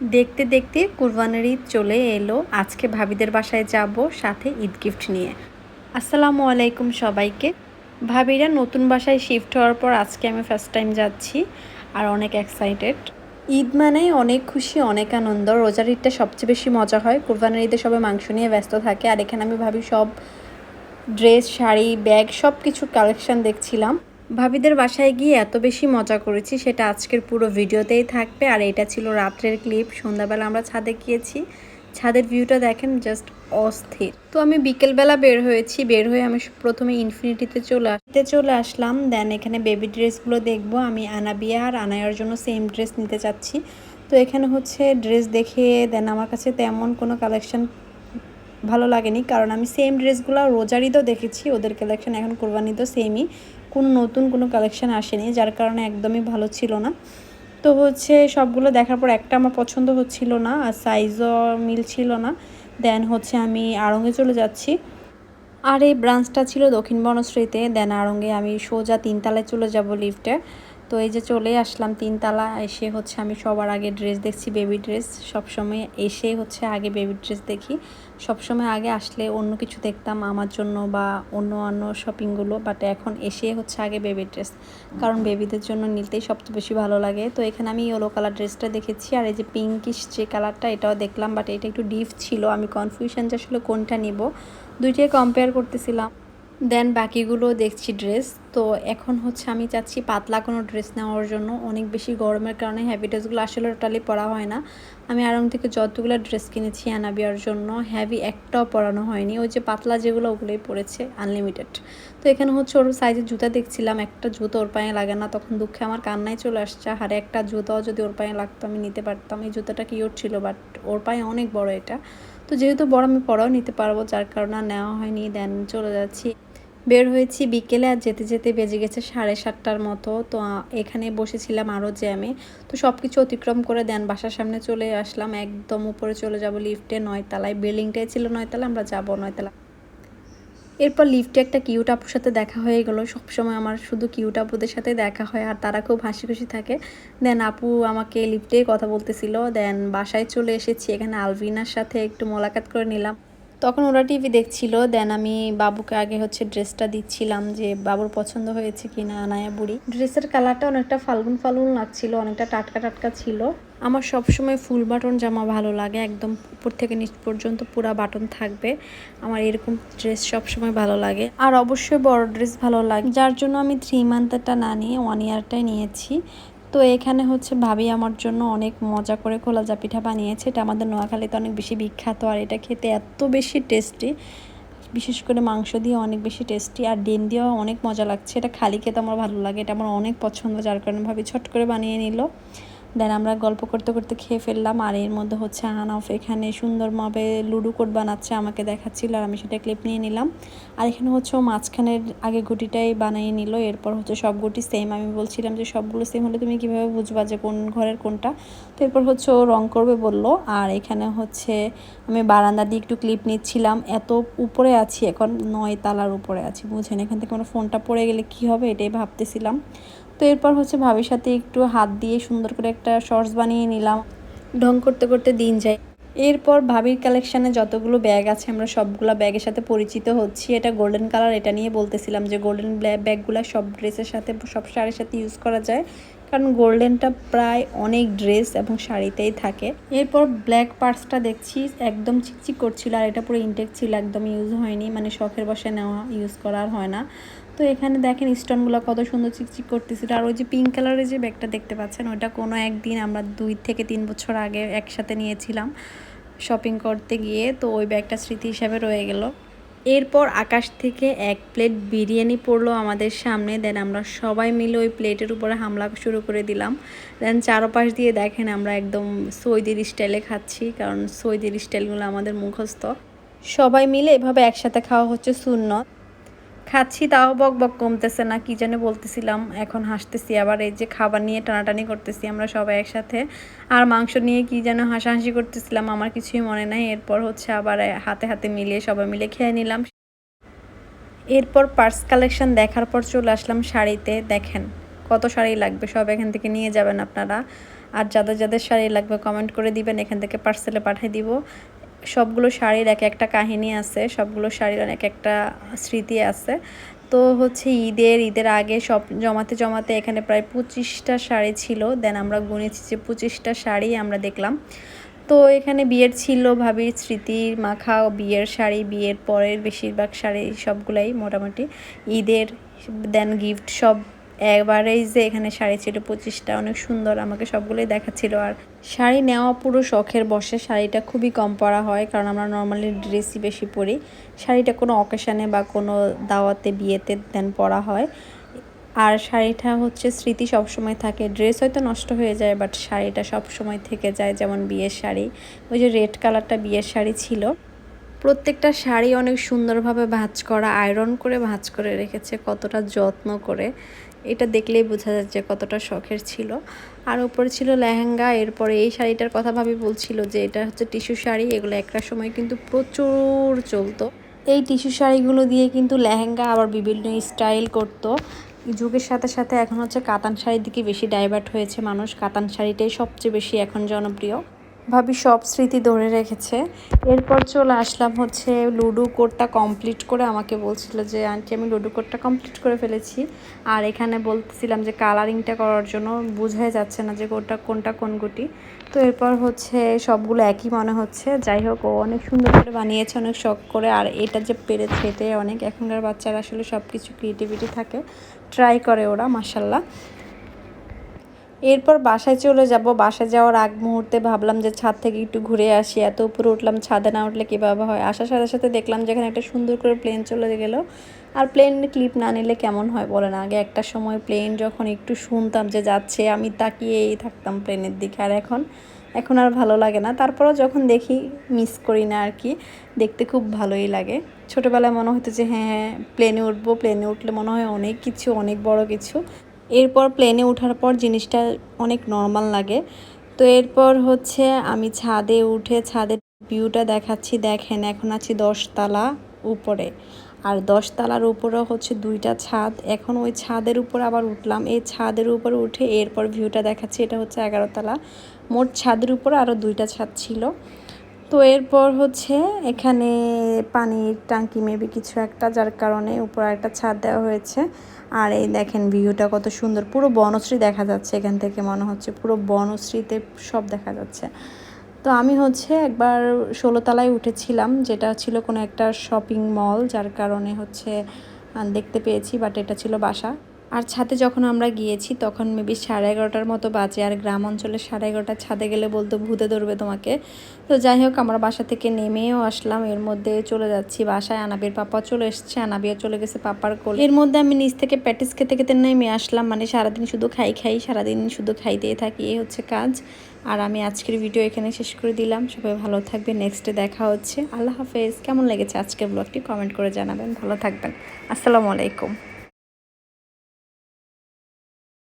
দেখতে দেখতে কুরবানের ঈদ চলে এলো। আজকে ভাবিদের বাসায় যাব সাথে ঈদ গিফট নিয়ে। আসসালামু আলাইকুম সবাইকে। ভাবিরা নতুন বাসায় শিফট হওয়ার পর আজকে আমি ফার্স্ট টাইম যাচ্ছি আর অনেক এক্সাইটেড ঈদ মানে অনেক খুশি, অনেক আনন্দ। রোজার ঈদটা সবচেয়ে বেশি মজা হয়। কুরবানের ঈদে সবাই মাংস নিয়ে ব্যস্ত থাকে। আর এখানে আমি ভাবি সব ড্রেস শাড়ি ব্যাগ সব কিছু কালেকশন দেখছিলাম। ভাবিদের বাসায় গিয়ে এত বেশি মজা করেছি, সেটা আজকের পুরো ভিডিওতেই থাকবে। আর এটা ছিল রাত্রের ক্লিপ, সন্ধ্যাবেলা আমরা ছাদে গিয়েছি। ছাদের ভিউটা দেখেন জাস্ট অস্থির। তো আমি বিকেলবেলা বের হয়েছি, বের হয়ে আমি প্রথমে ইনফিনিটিতে চলে আসতে চলে আসলাম দেন এখানে বেবি ড্রেসগুলো দেখব। আমি আনাবিয়া আর আনায়ার জন্য সেম ড্রেস নিতে চাচ্ছি। তো এখানে হচ্ছে ড্রেস দেখে দেন আমার কাছে তেমন কোনো কালেকশন ভালো লাগেনি। কারণ আমি সেম ড্রেসগুলো রোজার ঈদও দেখেছি, ওদের কালেকশন এখন কোরবানিতেও সেমই কোনো নতুন কোনো কালেকশন আসেনি, যার কারণে একদমই ভালো ছিল না। তো হচ্ছে সবগুলো দেখার পর একটা আমার পছন্দ হচ্ছিল না, আর সাইজও মিল ছিল না। দেন হচ্ছে আমি আড়ঙ্গে চলে যাচ্ছি। আর এই ব্রাঞ্চটা ছিল দক্ষিণ বনশ্রীতে দেন আড়ঙ্গে আমি সোজা তিনতলায় চলে যাব লিফটে তো এই যে চলে আসলাম তিনতলা, এসে হচ্ছে আমি সবার আগে ড্রেস দেখছি বেবি ড্রেস সবসময় এসে হচ্ছে আগে বেবি ড্রেস দেখি। সবসময় আগে আসলে অন্য কিছু দেখতাম আমার জন্য বা অন্য অন্য শপিংগুলো বাট এখন এসে হচ্ছে আগে বেবি ড্রেস কারণ বেবিদের জন্য নিতেই সবচেয়ে বেশি ভালো লাগে। তো এখানে আমি ইয়েলো কালার ড্রেসটা দেখেছি আর এই যে পিঙ্কিশ যে কালারটা এটাও দেখলাম বাট এটা একটু ডিপ ছিল আমি কনফিউশন যে আসলে কোনটা নিব। দুইটাই কম্পেয়ার করতেছিলাম। দেন বাকিগুলো দেখছি ড্রেস তো এখন হচ্ছে আমি চাচ্ছি পাতলা কোনো ড্রেস নেওয়ার জন্য। অনেক বেশি গরমের কারণে হ্যাভি ড্রেসগুলো আসলে টোটালি পরা হয় না। আমি আরং থেকে যতগুলো ড্রেস কিনেছি আনাবিয়ার জন্য হ্যাভি একটাও পরানো হয়নি। ওই যে পাতলা যেগুলো, ওগুলোই পড়েছে আনলিমিটেড তো এখানে হচ্ছে ওর সাইজের জুতা দেখছিলাম, একটা জুতো ওর পায়ে লাগে না। তখন দুঃখে আমার কান্নায় চলে আসছে হারে একটা জুতাও যদি ওর পায়ে লাগতো, আমি নিতে পারতাম। এই জুতাটা কিউট ছিল বাট ওর পায়ে অনেক বড় এটা। তো যেহেতু বড়, আমি পরাও নিতে পারব, যার কারণে নেওয়া হয়নি। দেন চলে যাচ্ছি। বের হয়েছি বিকেলে আর যেতে যেতে বেজে গেছে সাড়ে সাতটার মতো। তো এখানে বসেছিলাম আরও জ্যামে। তো সব কিছু অতিক্রম করে দেন, বাসার সামনে চলে আসলাম। একদম উপরে চলে যাব লিফটে, নয়তলায়। বিল্ডিংটাই ছিল নয়তলা, আমরা যাব নয়তলা। এরপর লিফটে একটা কিউট আপুর সাথে দেখা হয়ে গেলো। সবসময় আমার শুধু কিউট আপুদের সাথে দেখা হয় আর তারা খুব হাসি খুশি থাকে। দেন আপু আমাকে লিফটে কথা বলতেছিল। দেন বাসায় চলে এসেছি। এখানে আলভিনার সাথে একটু মোলাকাত করে নিলাম। তখন ওরা টিভি দেখছিল দেন আমি বাবুকে আগে হচ্ছে ড্রেসটা দিচ্ছিলাম যে বাবুর পছন্দ হয়েছে কি না আনায়া বুড়ি। ড্রেসের কালারটা অনেকটা ফাল্গুন ফাল্গুন লাগছিল অনেকটা টাটকা টাটকা ছিল। আমার সবসময় ফুল বাটন জামা ভালো লাগে একদম উপর থেকে নিচ পর্যন্ত পুরা বাটন থাকবে। আমার এরকম ড্রেস সবসময় ভালো লাগে। আর অবশ্যই বড় ড্রেস ভালো লাগে। যার জন্য আমি থ্রি মান্থেরটা না নিয়ে ওয়ান ইয়ারটাই নিয়েছি। তো এখানে হচ্ছে ভাবি আমার জন্য অনেক মজা করে খোলাজা পিঠা বানিয়েছে। এটা আমাদের নোয়াখালীতে অনেক বেশি বিখ্যাত আর এটা খেতে এত বেশি টেস্টি বিশেষ করে মাংস দিয়ে অনেক বেশি টেস্টি আর ডিম দিয়েও অনেক মজা লাগছে। এটা খালি খেতে আমার ভালো লাগে, এটা আমার অনেক পছন্দ, যার কারণে ভাবি ছট করে বানিয়ে নিল। দেন আমরা গল্প করতে করতে খেয়ে ফেললাম। আর এর মধ্যে হচ্ছে আনাফ এখানে সুন্দরভাবে লুডো কোড বানাচ্ছে, আমাকে দেখাচ্ছিল আর আমি সেটা ক্লিপ নিয়ে নিলাম। আর এখানে হচ্ছে ও মাঝখানের আগে গুটিটাই বানিয়ে নিল, এরপর হচ্ছে সব গুটি সেম আমি বলছিলাম যে সবগুলো সেম হলে তুমি কীভাবে বুঝবা যে কোন ঘরের কোনটা? তো এরপর হচ্ছে ও রং করবে বলল, আর এখানে হচ্ছে আমি বারান্দা দিয়ে একটু ক্লিপ নিচ্ছিলাম। এত উপরে আছি, এখন নয় তালার উপরে আছি, বুঝেন? এখান থেকে আমার ফোনটা পড়ে গেলে কি হবে এটাই ভাবতেছিলাম। তো এরপর হচ্ছে ভাবির সাথে একটু হাত দিয়ে সুন্দর করে একটা শর্টস বানিয়ে নিলাম। ঢং করতে করতে দিন যায়। এরপর ভাবির কালেকশানে যতগুলো ব্যাগ আছে আমরা সবগুলো ব্যাগের সাথে পরিচিত হচ্ছি। এটা গোল্ডেন কালার এটা নিয়ে বলতেছিলাম যে গোল্ডেন ব্যাগগুলো সব ড্রেসের সাথে সব শাড়ির সাথে ইউজ করা যায়। কারণ গোল্ডেনটা প্রায় অনেক ড্রেস এবং শাড়িতেই থাকে। এরপর ব্ল্যাক পার্টসটা দেখছি একদম চিকচিক করছিল আর এটা পুরো ইনটেক ছিল একদম ইউজ হয়নি। মানে শখের বসে নেওয়া ইউজ করার হয় না। তো এখানে দেখেন স্টোনগুলো কত সুন্দর চিকচিক করতেছিল আর ওই যে পিঙ্ক কালারের যে ব্যাগটা দেখতে পাচ্ছেন, ওইটা কোনো একদিন আমরা দুই থেকে তিন বছর আগে একসাথে নিয়েছিলাম শপিং করতে গিয়ে। তো ওই ব্যাগটা স্মৃতি হিসাবে রয়ে গেল। এরপর আকাশ থেকে এক প্লেট বিরিয়ানি পড়ল আমাদের সামনে। দেন আমরা সবাই মিলে ওই প্লেটের উপরে হামলা শুরু করে দিলাম। দেন চারপাশ দিয়ে দেখেন আমরা একদম সৌদির স্টাইলে খাচ্ছি, কারণ সৌদির স্টাইলগুলো আমাদের মুখস্থ। সবাই মিলে এভাবে একসাথে খাওয়া হচ্ছে শূন্য খাচ্ছি, তাও বক বক কমতেছে না, কি জানে বলতেছিলাম। এখন হাসতেছি, আবার এই যে খাবার নিয়ে টানাটানি করতেছি আমরা সবাই একসাথে। আর মাংস নিয়ে কি যেন হাসাহাসি করতেছিলাম, আমার কিছুই মনে নাই। এরপর হচ্ছে আবার হাতে হাতে মিলিয়ে সবাই মিলে খেয়ে নিলাম। এরপর পার্স কালেকশন দেখার পর চলে আসলাম শাড়িতে। দেখেন, কত শাড়ি লাগবে, সব এখান থেকে নিয়ে যাবেন আপনারা। আর যাদের যাদের শাড়ি লাগবে কমেন্ট করে দিবেন, এখান থেকে পার্সেলে পাঠিয়ে দিব। সবগুলো শাড়ির এক একটা কাহিনী আছে, সবগুলো শাড়ির এক একটা স্মৃতি আছে। তো হচ্ছে ঈদের ঈদের আগে সব জমাতে জমাতে এখানে প্রায় পঁচিশটা শাড়ি ছিল দেন আমরা গুনেছি যে পঁচিশটা শাড়ি আমরা দেখলাম। তো এখানে বিয়ের ছিল ভাবির স্মৃতির মাখা, বিয়ের শাড়ি, বিয়ের পরের বেশিরভাগ শাড়ি সবগুলাই মোটামুটি ঈদের দেন গিফট সব এবারেই যে এখানে শাড়ি ছিল পঁচিশটা, অনেক সুন্দর আমাকে সবগুলোই দেখাচ্ছিল। আর শাড়ি নেওয়া পুরো শখের বসে, শাড়িটা খুবই কম পরা হয় কারণ আমরা নর্মালি ড্রেসই বেশি পরি। শাড়িটা কোনো অকেশানে বা কোনো দাওয়াতে, বিয়েতে দেন পরা হয়। আর শাড়িটা হচ্ছে স্মৃতি সবসময় থাকে। ড্রেস হয়তো নষ্ট হয়ে যায় বাট শাড়িটা সবসময় থেকে যায়, যেমন বিয়ের শাড়ি। ওই যে রেড কালারটা বিয়ের শাড়ি ছিল। প্রত্যেকটা শাড়ি অনেক সুন্দরভাবে ভাঁজ করা আয়রন করে ভাঁজ করে রেখেছে, কতটা যত্ন করে। এটা দেখলেই বোঝা যাচ্ছে কতটা শখের ছিল। আর উপরে ছিল লেহেঙ্গা, এরপরে এই শাড়িটার কথা ভাবি বলছিল যে এটা হচ্ছে টিস্যু শাড়ি, এগুলো একটা সময় কিন্তু প্রচুর চলতো। এই টিস্যু শাড়িগুলো দিয়ে কিন্তু লেহেঙ্গা আবার বিভিন্ন স্টাইল করতো। যুগের সাথে সাথে এখন হচ্ছে কাতান শাড়ির দিকে বেশি ডাইভার্ট হয়েছে মানুষ। কাতান শাড়িটাই সবচেয়ে বেশি এখন জনপ্রিয়। ভাবি সব স্মৃতি ধরে রেখেছে। এরপর চলে আসলাম হচ্ছে লুডো কোডটা কমপ্লিট করে আমাকে বলছিল যে, আন্টি, আমি লুডো কোডটা কমপ্লিট করে ফেলেছি। আর এখানে বলতেছিলাম যে কালারিংটা করার জন্য বোঝাই যাচ্ছে না যে কোনটা কোনটা কোন গুটি। তো এরপর হচ্ছে সবগুলো একই মনে হচ্ছে। যাই হোক, ও অনেক সুন্দর করে বানিয়েছে, অনেক শখ করে। আর এটা যে পেরেছে, এটাই অনেক। এখনকার বাচ্চারা আসলে সব কিছু ক্রিয়েটিভিটি থাকে। ট্রাই করে ওরা মাসাল্লাহ এরপর বাসায় চলে যাব। বাসায় যাওয়ার আগ মুহূর্তে ভাবলাম যে ছাদ থেকে একটু ঘুরে আসি। এত উপরে উঠলাম, ছাদে না উঠলে কীভাবে হয়? আসার সাথে সাথে দেখলাম যেখানে একটা সুন্দর করে প্লেন চলে গেল। আর প্লেন ক্লিপ না নিলে কেমন হয় বলে না আগে একটা সময় প্লেন যখন একটু শুনতাম যে যাচ্ছে, আমি তাকিয়েই থাকতাম প্লেনের দিকে। আর এখন? এখন আর ভালো লাগে না। তারপরেও যখন দেখি মিস করি না আর কি। দেখতে খুব ভালোই লাগে। ছোটোবেলায় মনে হতো যে হ্যাঁ প্লেনে উঠবো। প্লেনে উঠলে মনে হয় অনেক কিছু, অনেক বড় কিছু। এরপর প্লেনে ওঠার পর জিনিসটা অনেক নর্মাল লাগে। তো এরপর হচ্ছে আমি ছাদে উঠে ছাদের ভিউটা দেখাচ্ছি। দেখেন, এখন আছি দশতলা উপরে। আর দশতলার উপরে হচ্ছে দুইটা ছাদ। এখন ওই ছাদের উপর আবার উঠলাম। এই ছাদের উপরে উঠে এরপর ভিউটা দেখাচ্ছি। এটা হচ্ছে এগারোতলা। মোট ছাদের উপরে আরও দুইটা ছাদ ছিল। তো এরপর হচ্ছে এখানে পানির টাঙ্কি মেবি কিছু একটা, যার কারণে উপরে একটা ছাদ দেওয়া হয়েছে। আর এই দেখেন ভিউটা কত সুন্দর। পুরো বনশ্রী দেখা যাচ্ছে এখান থেকে, মনে হচ্ছে পুরো বনশ্রীতে সব দেখা যাচ্ছে। তো আমি হচ্ছে একবার ষোলোতলায় উঠেছিলাম, যেটা ছিল কোনো একটা শপিং মল যার কারণে হচ্ছে দেখতে পেয়েছি বাট এটা ছিল বাসা। আর ছাদে যখন আমরা গিয়েছি, তখন মেবি সাড়ে এগারোটার মতো বাজে আর গ্রাম অঞ্চলে সাড়ে এগারোটার ছাদে গেলে বলতো ভূতে ধরবে তোমাকে। তো যাই হোক, আমরা বাসা থেকে নেমেও আসলাম। এর মধ্যে চলে যাচ্ছি বাসায়। আনাবির পাপা চলে এসছে। আনাবিও চলে গেছে পাপার কোল। এর মধ্যে আমি নিচ থেকে প্যাটিস খেতে খেতে নেমে আসলাম। মানে সারাদিন শুধু খাই খাই, সারাদিন শুধু খাইতেই থাকি। এই হচ্ছে কাজ। আর আমি আজকের ভিডিও এখানে শেষ করে দিলাম। সবাই ভালো থাকবে নেক্সটে দেখা হচ্ছে। আল্লাহ হাফেজ। কেমন লেগেছে আজকের ব্লগটি কমেন্ট করে জানাবেন। ভালো থাকবেন। আসসালামু আলাইকুম।